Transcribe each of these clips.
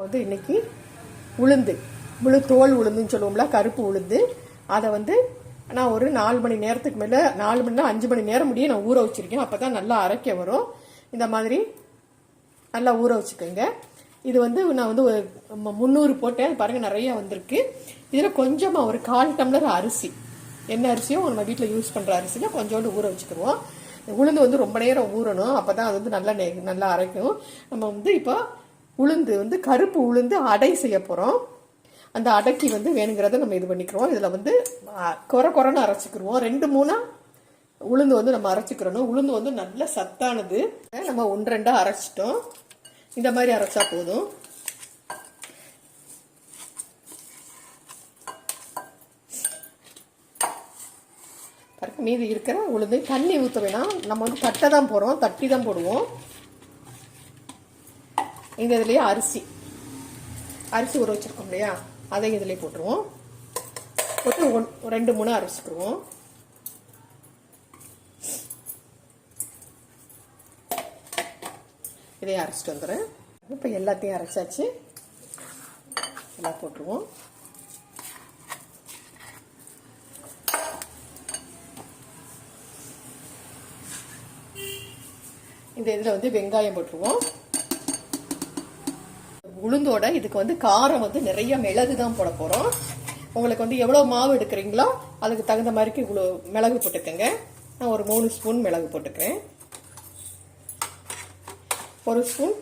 வந்து இன்னைக்கு உளுந்து. முழு தோல் உளுந்துன்னு சொல்லுவோம்ல கருப்பு உளுந்து. அதை வந்து நான் ஒரு நாலு மணி நேரத்துக்கு மேலே நாலு மணி நேரம் அஞ்சு மணி நேரம் முடிய நான் ஊற வச்சிருக்கேன். அப்போ தான் நல்லா அரைக்க வரும். இந்த மாதிரி நல்லா ஊற வச்சுக்கோங்க. இது வந்து நான் வந்து ஒரு முந்நூறு போட்டேன். அது பாருங்கள் நிறைய வந்திருக்கு. இதில் கொஞ்சமாக ஒரு கால் டம்ளர் அரிசி. என்ன அரிசியும் நம்ம வீட்டில் யூஸ் பண்ணுற அரிசியில் கொஞ்சோண்டு ஊற வச்சுக்கிடுவோம் உளுந்து வந்து ரொம்ப நேரம் ஊறணும். அப்போ தான் அது வந்து நல்லா நெ- நல்லா அரைக்கும். நம்ம வந்து இப்போ உளுந்து வந்து கருப்பு உளுந்து அடை செய்ய போகிறோம் அந்த அடைக்கு வந்து வேணுங்கிறத நம்ம இது பண்ணிக்கிறோம். இதில் வந்து குறை கொர அரைச்சிக்கிருவோம். ரெண்டு மூணாக உளுந்து வந்து நம்ம அரைச்சிக்கிறணும். உளுந்து வந்து நல்ல சத்தானது. நம்ம ஒன்று ரெண்டாக அரைச்சிட்டோம். இந்த மாதிரி அரைச்சா போதும். மீதி இருக்கிற உளுந்து தண்ணி ஊற்ற வேணாம். நம்ம வந்து தட்டை தான் போகிறோம் தட்டி தான் போடுவோம். இந்த இதுலேயே அரிசி. அரிசி ஊற வச்சிருக்கோம் இல்லையா? அதை இதுலேயே போட்டுருவோம். போட்டு ஒன் ரெண்டு மூணு அரைச்சிக்கிருவோம் இதையும் அரைச்சிட்டு வந்துடுறேன். இப்போ எல்லாத்தையும் அரைச்சாச்சு. எல்லாம் போட்டுருவோம். இந்த இதில் வந்து வெங்காயம் போட்டுருவோம். உளுந்தோட இதுக்கு வந்து காரம் வந்து நிறைய மிளகு தான் போட போகிறோம் உங்களுக்கு வந்து எவ்வளோ மாவு எடுக்கிறீங்களோ அதுக்கு தகுந்த மாதிரிக்கு இவ்வளோ மிளகு போட்டுக்கோங்க. நான் ஒரு மூணு ஸ்பூன் மிளகு போட்டுக்கிறேன். ஒரு ஸ்பூன்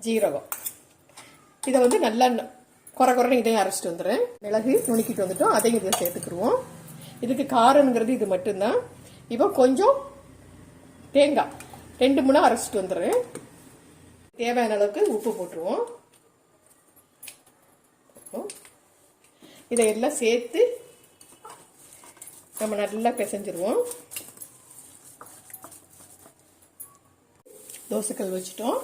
ஜீரகம். இதை வந்து நல்லா ந- குறை குறைன்னு இதையும் அரைச்சிட்டு வந்துடுறேன். மிளகு நுணுக்கிட்டு வந்துட்டோம். அதையும் இதை சேர்த்துக்கிருவோம். இதுக்கு காரங்கிறது இது மட்டும்தான். இப்போ கொஞ்சம் தேங்காய். ரெண்டு மூணு அரைச்சிட்டு வந்துடுறேன். தேவையான அளவுக்கு உப்பு போட்டுருவோம். இதை எல்லாம் சேர்த்து நம்ம நல்லா பிசைஞ்சிருவோம். தோசைக்கல் வச்சுட்டோம்.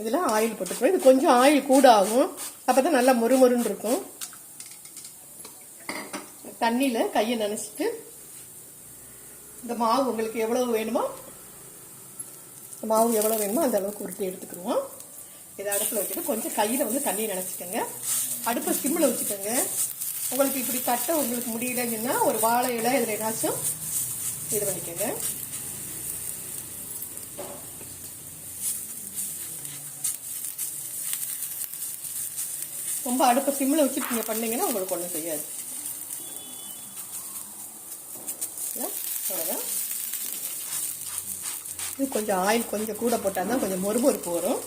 இதில் ஆயில் போட்டுக்கிறோம் இது கொஞ்சம் ஆயில் கூட ஆகும் அப்போ தான் நல்லா மொறுமொருன்னு இருக்கும். தண்ணியில் கையை நனைச்சிட்டு இந்த மாவு உங்களுக்கு எவ்வளவு வேணுமோ மாவு எவ்வளோ வேணுமோ அந்த அளவுக்கு உருட்டி எடுத்துக்கிடுவோம். இதை அடுப்பில் வச்சுட்டு கொஞ்சம் கையில் வந்து தண்ணி நினச்சிக்கோங்க. அடுப்பை சிம்மில் வச்சுக்கோங்க. உங்களுக்கு இப்படி தட்ட உங்களுக்கு முடியலைன்னா ஒரு வாழை இலை இதில் ஏதாச்சும் இது பண்ணிக்கோங்க. ரொம்ப அடுப்பை சிம்மில் வச்சுட்டு நீங்கள் பண்ணிங்கன்னா உங்களுக்கு ஒன்றும் செய்யாது. அவ்வளோதான் இது கொஞ்சம் ஆயில் கொஞ்சம் கூட போட்டால் தான் கொஞ்சம் மொறுமொறுப்பு வரும்.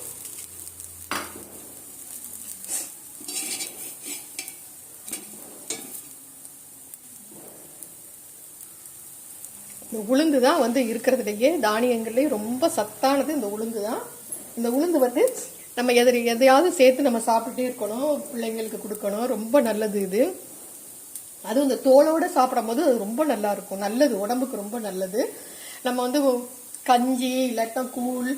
இந்த உளுந்து தான் வந்து இருக்கிறதுலையே தானியங்கள்லேயே ரொம்ப சத்தானது இந்த உளுந்து தான் இந்த உளுந்து வந்து நம்ம எதிரி எதையாவது சேர்த்து நம்ம சாப்பிட்டுட்டே இருக்கணும் பிள்ளைங்களுக்கு கொடுக்கணும் ரொம்ப நல்லது இது. அதுவும் இந்த தோலோட சாப்பிடும்போது அது ரொம்ப நல்லா இருக்கும் நல்லது உடம்புக்கு ரொம்ப நல்லது. நம்ம வந்து கஞ்சி இல்லாட்டா கூழ்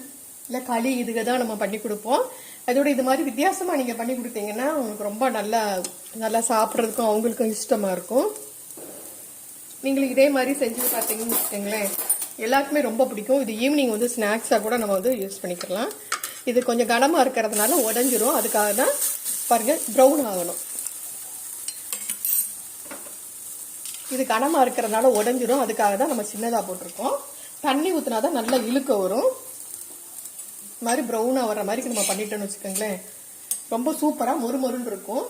இல்லை களி இதுக்கு தான் நம்ம பண்ணி கொடுப்போம். அதோட இது மாதிரி வித்தியாசமாக நீங்கள் பண்ணி கொடுத்தீங்கன்னா உங்களுக்கு ரொம்ப நல்லா நல்லா சாப்பிட்றதுக்கும் அவங்களுக்கும் இஷ்டமாக இருக்கும். நீங்கள் இதே மாதிரி செஞ்சு பார்த்தீங்கன்னு வச்சுக்கோங்களேன் எல்லாருக்குமே ரொம்ப பிடிக்கும். இது ஈவினிங் வந்து ஸ்நாக்ஸாக கூட நம்ம வந்து யூஸ் பண்ணிக்கலாம். இது கொஞ்சம் கனமாக இருக்கிறதுனால உடஞ்சிரும். அதுக்காக தான் பாருங்கள் ப்ரௌன் ஆகணும். இது கனமாக இருக்கிறதுனால உடஞ்சிரும். அதுக்காக தான் நம்ம சின்னதாக போட்டிருக்கோம். தண்ணி ஊற்றினா தான் நல்லா இழுக்க வரும். இது மாதிரி ப்ரௌனாக வர்ற மாதிரி நம்ம பண்ணிட்டோம்னு வச்சுக்கோங்களேன். ரொம்ப சூப்பராக மொறுமொருன்னு இருக்கும்.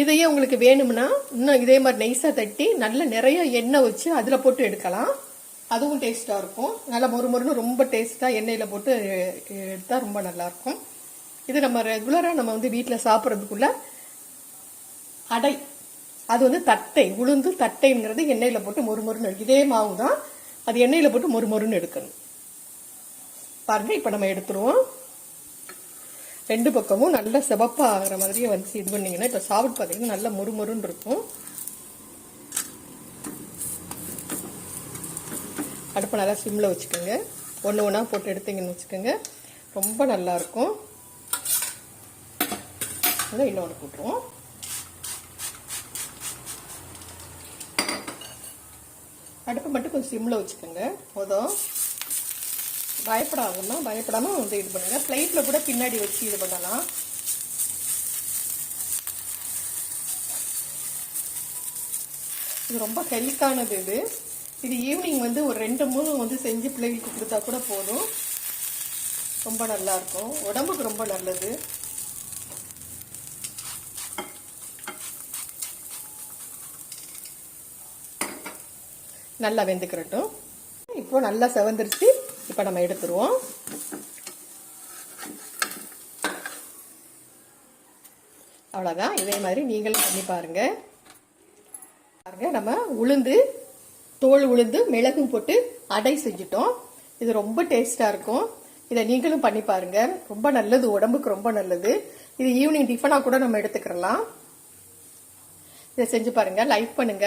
இதையே உங்களுக்கு வேணும்னா இன்னும் இதே மாதிரி நைஸாக தட்டி நல்ல நிறைய எண்ணெய் வச்சு அதில் போட்டு எடுக்கலாம். அதுவும் டேஸ்ட்டாக இருக்கும். நல்லா மொறுமொருன்னு ரொம்ப டேஸ்ட்டாக எண்ணெயில் போட்டு எடுத்தால் ரொம்ப நல்லாயிருக்கும் இது நம்ம ரெகுலராக நம்ம வந்து வீட்டில் சாப்பிட்றதுக்குள்ள அடை. அது வந்து தட்டை உளுந்து தட்டைங்கிறது எண்ணெயில் போட்டு மொறுமொருன்னு இதே மாவு தான் அது எண்ணெயில் போட்டு மொறுமொறுன்னு எடுக்கணும். பாருங்கள் இப்போ நம்ம எடுத்துருவோம். ரெண்டு பக்கமும் நல்ல செவப்பாக ஆகிற மாதிரியே வந்து இது பண்ணிங்கன்னா இப்போ சாப்பிட்டு பார்த்தீங்கன்னா நல்ல மொறுமொறுன்னு இருக்கும். அடுப்பை நல்லா சிம்மில் வச்சுக்கோங்க. ஒன்று ஒன்றா போட்டு எடுத்தீங்கன்னு வச்சுக்கோங்க. ரொம்ப நல்லாயிருக்கும் இருக்கும். ஒன்று போட்டுருவோம். அடுப்பை மட்டும் கொஞ்சம் சிம்மில் வச்சுக்கோங்க. போதும். பயப்படாதுன்னா பயப்படாமல் வந்து இது பண்ணுங்க. ஃப்ளைட்டில் கூட பின்னாடி வச்சு இது பண்ணலாம். இது ரொம்ப ஹெல்த்தானது இது. இது ஈவினிங் வந்து ஒரு ரெண்டு மூணு வந்து செஞ்சு பிள்ளைகளுக்கு கொடுத்தா கூட போதும். ரொம்ப நல்லாயிருக்கும் உடம்புக்கு ரொம்ப நல்லது. நல்லா வெந்துக்கிறட்டும். இப்போ நல்லா செவந்துருச்சு. இப்போ நம்ம எடுத்துருவோம். அவ்வளோதான் இதே மாதிரி நீங்களும் பண்ணி பாருங்க. பாருங்க நம்ம உளுந்து தோல் உளுந்து மிளகும் போட்டு அடை செஞ்சுட்டோம். இது ரொம்ப டேஸ்டாக இருக்கும். இதை நீங்களும் பண்ணி பாருங்க. ரொம்ப நல்லது. உடம்புக்கு ரொம்ப நல்லது. இது ஈவினிங் டிஃபனாக கூட நம்ம எடுத்துக்கிறலாம். இதை செஞ்சு பாருங்க. லைக் பண்ணுங்க.